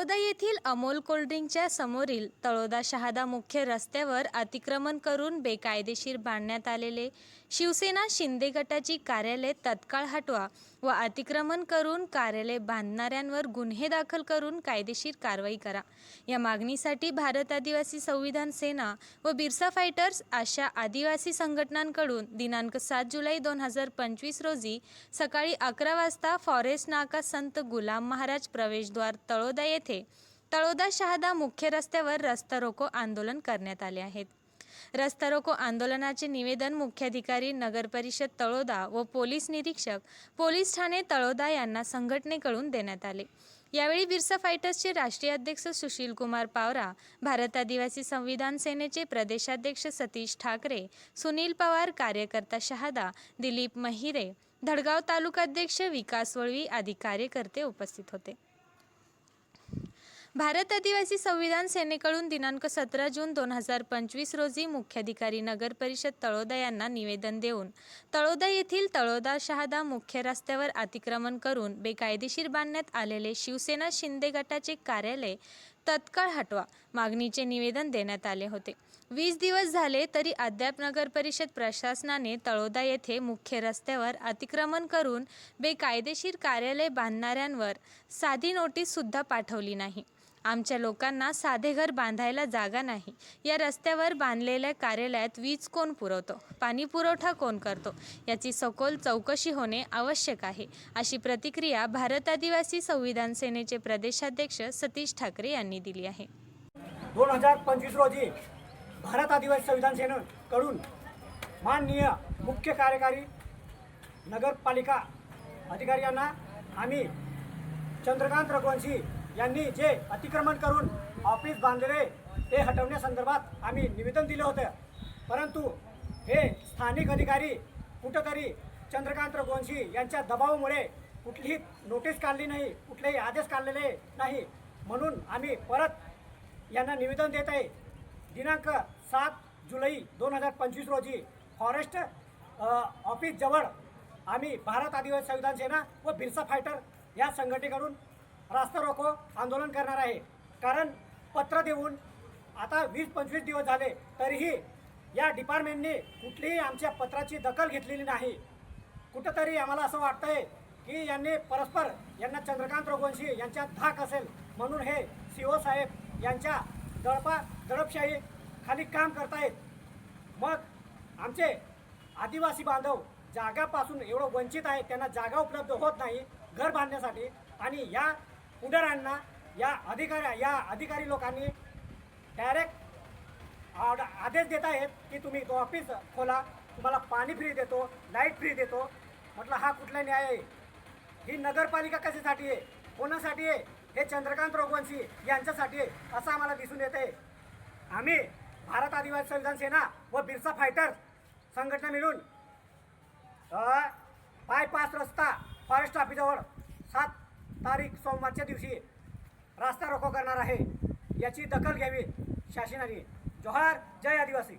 तळोदा येथील अमोल कोल्ड्रिंकच्या समोरील तळोदा शहादा मुख्य रस्त्यावर अतिक्रमण करून बेकायदेशीर बांधण्यात आलेले शिवसेना शिंदे गटाची कार्यालय तत्काळ हटवा व अतिक्रमण करून कार्यालय बांधणाऱ्यांवर गुन्हे दाखल करून कायदेशीर कारवाई करा. या मागणीसाठी भारत आदिवासी संविधान सेना व बिरसा फायटर्स अशा आदिवासी संघटनांकडून दिनांक सात जुलै दोन हजार पंचवीस रोजी सकाळी अकरा वाजता फॉरेस्ट नाका संत गुलाम महाराज प्रवेशद्वार तळोदा येथे तळोदा शहादा मुख्य रस्त्यावर रस्ता रोको आंदोलन करण्यात आले आहेत. रस्ता रोको आंदोलनाचे निवेदन मुख्याधिकारी नगर परिषद तळोदा व पोलीस निरीक्षक पोलीस ठाणे तळोदा यांना संघटनेकडून देण्यात आले. यावेळी बिरसा फायटर्सचे राष्ट्रीय अध्यक्ष सुशील कुमार पावरा भारत आदिवासी संविधान सेनेचे प्रदेशाध्यक्ष सतीश ठाकरे सुनील पवार कार्यकर्ता शहादा दिलीप महिरे धडगाव तालुकाध्यक्ष विकास वळवी आदी कार्यकर्ते उपस्थित होते. भारत आदिवासी संविधान सेनेकडून दिनांक सतरा जून दोन हजार पंचवीस रोजी मुख्याधिकारी नगर परिषद तळोदा यांना निवेदन देऊन तळोदा येथील तळोदा शहादा मुख्य रस्त्यावर अतिक्रमण करून बेकायदेशीर बांधण्यात आलेले शिवसेना शिंदे गटाचे कार्यालय तत्काळ हटवा मागणीचे निवेदन देण्यात आले होते. वीस दिवस झाले तरी अद्याप नगर परिषद प्रशासनाने तळोदा येथे मुख्य रस्त्यावर अतिक्रमण करून बेकायदेशीर कार्यालय बांधणाऱ्यांवर साधी नोटीस सुद्धा पाठवली नाही. आमच्या लोकांना साधे घर बांधायला जागा नाही. या रस्त्यावर बांधलेल्या कार्यालयात वीज कोण पुरवतो? पाणी पुरवठा कोण करतो? याची सखोल चौकशी होणे आवश्यक आहे. अशी प्रतिक्रिया भारत आदिवासी संविधान सेनेचे प्रदेशाध्यक्ष सतीश ठाकरे यांनी दिली आहे. दोन हजार पंचवीस रोजी भारत आदिवासी संविधान सेनेकडून माननीय मुख्य कार्यकारी नगरपालिका अधिकारी यांना आम्ही चंद्रकांत रघुवंशी यांनी जे अतिक्रमण करून ऑफिस बांधलेले ते हटवण्यासंदर्भात आम्ही निवेदन दिलं होतं. परंतु हे स्थानिक अधिकारी कुठंतरी चंद्रकांत रघुवंशी यांच्या दबावामुळे कुठलीही नोटीस काढली नाही कुठलेही आदेश काढलेले नाही. म्हणून आम्ही परत यांना निवेदन देत आहे. दिनांक सात जुलै दोन हजार पंचवीस रोजी फॉरेस्ट ऑफिसजवळ आम्ही भारत आदिवासी संविधान सेना व बिरसा फायटर या संघटनेकडून रास्ता रोको आंदोलन करणार आहे. कारण पत्र देऊन आता वीस पंचवीस दिवस झाले तरीही या डिपार्टमेंटने कुठलीही आमच्या पत्राची दखल घेतलेली नाही. कुठंतरी आम्हाला असं वाटतंय की यांनी परस्पर यांना चंद्रकांत रघुवंशी यांच्या धाक असेल म्हणून हे सी ओ साहेब यांच्या दडपा दडपशाही खाली काम करतायत. मग आमचे आदिवासी बांधव जागापासून एवढं वंचित आहे त्यांना जागा उपलब्ध होत नाही घर बांधण्यासाठी. आणि या पुढाऱ्यांना या अधिकाऱ्या या अधिकारी लोकांनी डायरेक्ट आड- आदेश देत आहेत की तुम्ही तो ऑफिस खोला तुम्हाला पाणी फ्री देतो लाइट फ्री देतो. म्हटलं हा कुठला न्याय आहे? ही नगरपालिका कशासाठी आहे? कोणासाठी आहे? हे चंद्रकांत रघुवंशी यांच्यासाठी आहे असं आम्हाला दिसून येते आहे आम्ही भारत आदिवासी संविधान सेना व बिरसा फायटर्स संघटना मिळून बायपास रस्ता फॉरेस्ट ऑफिसजवळ सात तारीख सोमवारच्या दिवशी रास्ता रोको करणार आहे. याची दखल घ्यावी शासनाने. जोहार जय आदिवासी.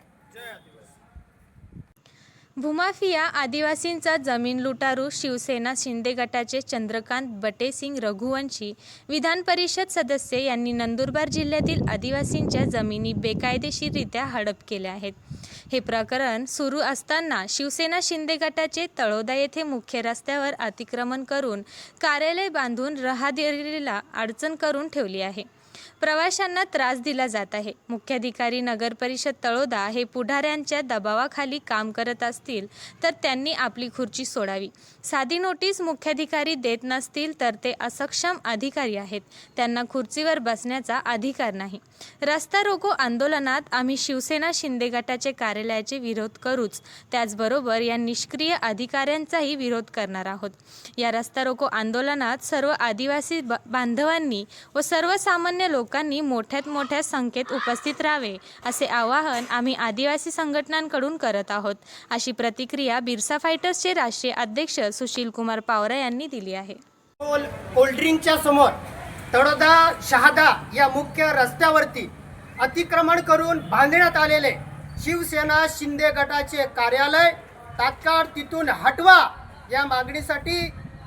भूमाफिया आदिवासींचा जमीन लुटारू शिवसेना शिंदे गटाचे चंद्रकांत बटेसिंग रघुवंशी विधान परिषद सदस्य यांनी नंदुरबार जिल्ह्यातील आदिवासींच्या जमिनी बेकायदेशीररित्या हडप केल्या आहेत. हे प्रकरण सुरू असताना शिवसेना शिंदे गटाचे तळोदा येथे मुख्य रस्त्यावर अतिक्रमण करून कार्यालय बांधून रहादेरीला अडचण करून ठेवली आहे. प्रवाशांना त्रास दिला जात आहे. मुख्याधिकारी नगर परिषद तळोदा हे पुढाऱ्यांच्या दबावाखाली काम करत असतील तर त्यांनी आपली खुर्ची सोडावी. साधी नोटीस मुख्याधिकारी देत नसतील तर ते असक्षम अधिकारी आहेत. त्यांना खुर्चीवर बसण्याचा अधिकार नाही. रस्ता रोको आंदोलनात आम्ही शिवसेना शिंदे गटाचे कार्यालयाचे विरोध करूच. त्याचबरोबर या निष्क्रिय अधिकाऱ्यांचाही विरोध करणार आहोत. या रस्ता रोको आंदोलनात सर्व आदिवासी ब- बांधवांनी व सर्वसामान्य लोक लोकांनी मोठ्यात मोठ्या संख्येत उपस्थित राहावे असे आवाहन आम्ही आदिवासी संघटनांकडून करत आहोत. अशी प्रतिक्रिया बिरसा फायटर्सचे राष्ट्रीय अध्यक्ष सुशील कुमार पावरा यांनी दिली आहे. कोल्ड्रिंकच्या समोर तळोदा शहादा या मुख्य रस्त्यावरती अतिक्रमण करून बांधण्यात आलेले शिवसेना शिंदे गटाचे कार्यालय तात्काळ तिथून हटवा या मागणीसाठी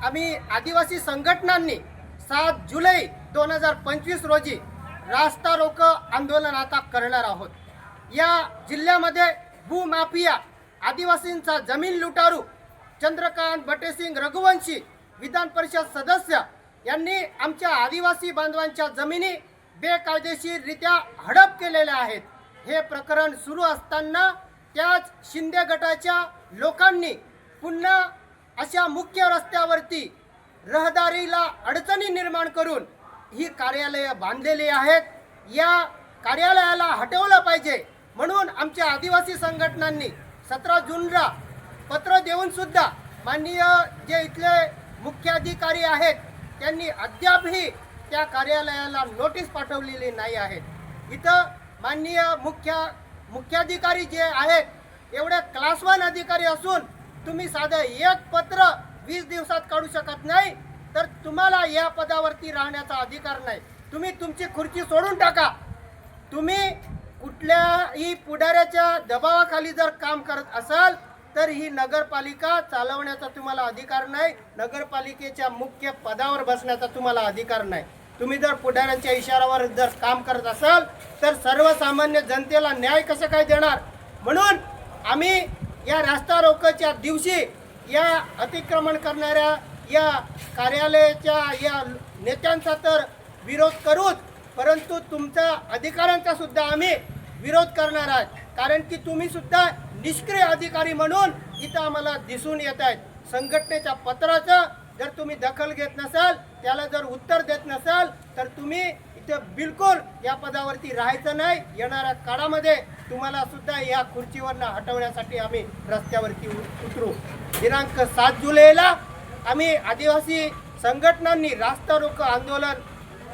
आम्ही आदिवासी संघटनांनी सात जुलै दोन हजार पंचवीस रोजी रास्ता रोक आंदोलन आता करणार आहोत. या जिल्ह्यामध्ये भूमाफिया आदिवासींचा जमीन लुटारू चंद्रकांत बटेसिंग रघुवंशी विधान परिषद सदस्य यांनी आमच्या आदिवासी बांधवांच्या जमिनी बेकायदेशीररित्या हडप केलेल्या आहेत. हे प्रकरण सुरू असताना त्याच शिंदे गटाच्या लोकांनी पुन्हा अशा मुख्य रस्त्यावरती रहदारीला अडचणी निर्माण करून ही कार्यालयं बांधलेली आहेत. या कार्यालयाला हटवलं पाहिजे. म्हणून आमच्या आदिवासी संघटनांनी सतरा जूनला पत्र देऊन सुद्धा माननीय जे इथले मुख्याधिकारी आहेत त्यांनी अद्यापही त्या कार्यालयाला नोटीस पाठवलेली नाही आहेत इथं माननीय मुख्य मुख्याधिकारी जे आहेत एवढे क्लास वन अधिकारी असून तुम्ही साधं एक पत्र वीस दिवसात काढू शकत नाही. तर तुम्हाला या पदावरती राहण्याचा अधिकार नाही. तुम्ही तुमची खुर्ची सोडून टाका. तुम्ही कुठल्याही पुढाऱ्याच्या दबावाखाली जर काम करत असाल तर ही नगरपालिका चालवण्याचा तुम्हाला अधिकार नाही. नगरपालिकेच्या मुख्य पदावर बसण्याचा तुम्हाला अधिकार नाही. तुम्ही जर पुढाऱ्यांच्या इशारावर जर काम करत असाल तर सर्वसामान्य जनतेला न्याय कसं काय देणार? म्हणून आम्ही या रास्ता रोकोच्या दिवशी या अतिक्रमण करणाऱ्या या कार्यालयाच्या या नेत्यांचा तर विरोध करूच परंतु तुमच्या अधिकाऱ्यांचा सुद्धा आम्ही विरोध करणार आहोत. कारण की तुम्ही सुद्धा निष्क्रिय अधिकारी म्हणून इथं आम्हाला दिसून येत आहेत. संघटनेच्या पत्राचं जर तुम्ही दखल घेत नसाल त्याला जर उत्तर देत नसाल तर तुम्ही इथं बिलकुल या पदावरती राहायचं नाही. येणाऱ्या काळामध्ये तुम्हाला सुद्धा या खुर्चीवरनं हटवण्यासाठी आम्ही रस्त्यावरती उ- उतरू. दिनांक सात जुलैला आम्ही आदिवासी संघटनांनी रास्ता रोको आंदोलन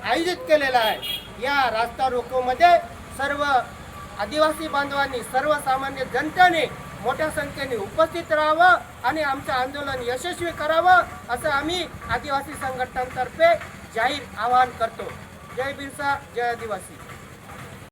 आयोजित केलेलं आहे. या रास्ता रोकोमध्ये सर्व आदिवासी बांधवांनी सर्वसामान्य जनतेने मोठ्या संख्येने उपस्थित राहावं आणि आमचं आंदोलन यशस्वी करावं असं आम्ही आदिवासी संघटनांतर्फे जाहीर आवाहन करतो. जय बिरसा जय आदिवासी.